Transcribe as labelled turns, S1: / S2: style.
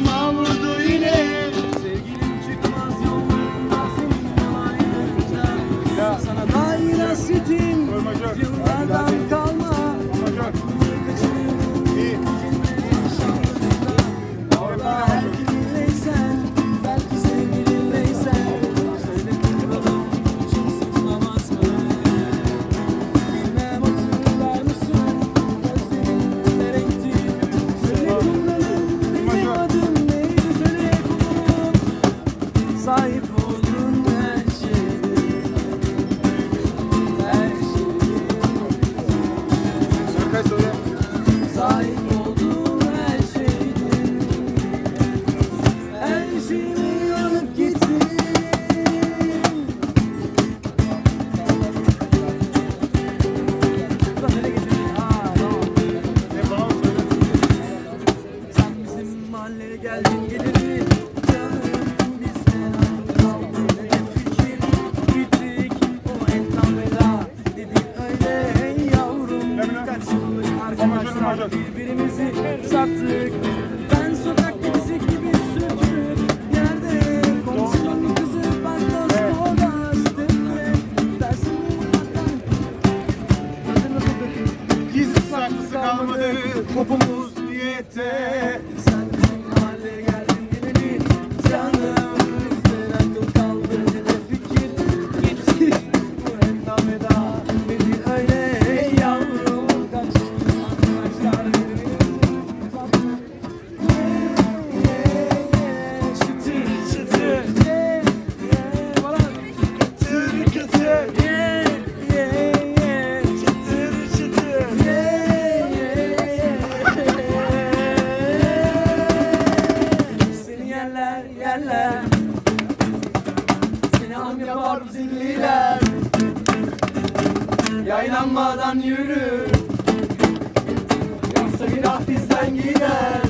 S1: başıma vurdu yine.
S2: Sevgilim çıkmaz yollarında senin yalan Sana dair hasretim. Yıllardan mahalleye geldin gelirdin Canım bizden Ne fikir gittik o entam veda Dedin öyle hey yavrum. Kaç yıllık arkadaşlar birbirimizi sattık. Ben sokak kedisi gibi sürtünüp Yerde komşunun kızı bandoz orada Stepne dersin
S1: Gizli saklısı kalmadı Topumuz niyette
S2: yapar zilliler. Yaylanmadan yürü Yoksa günah bizden gider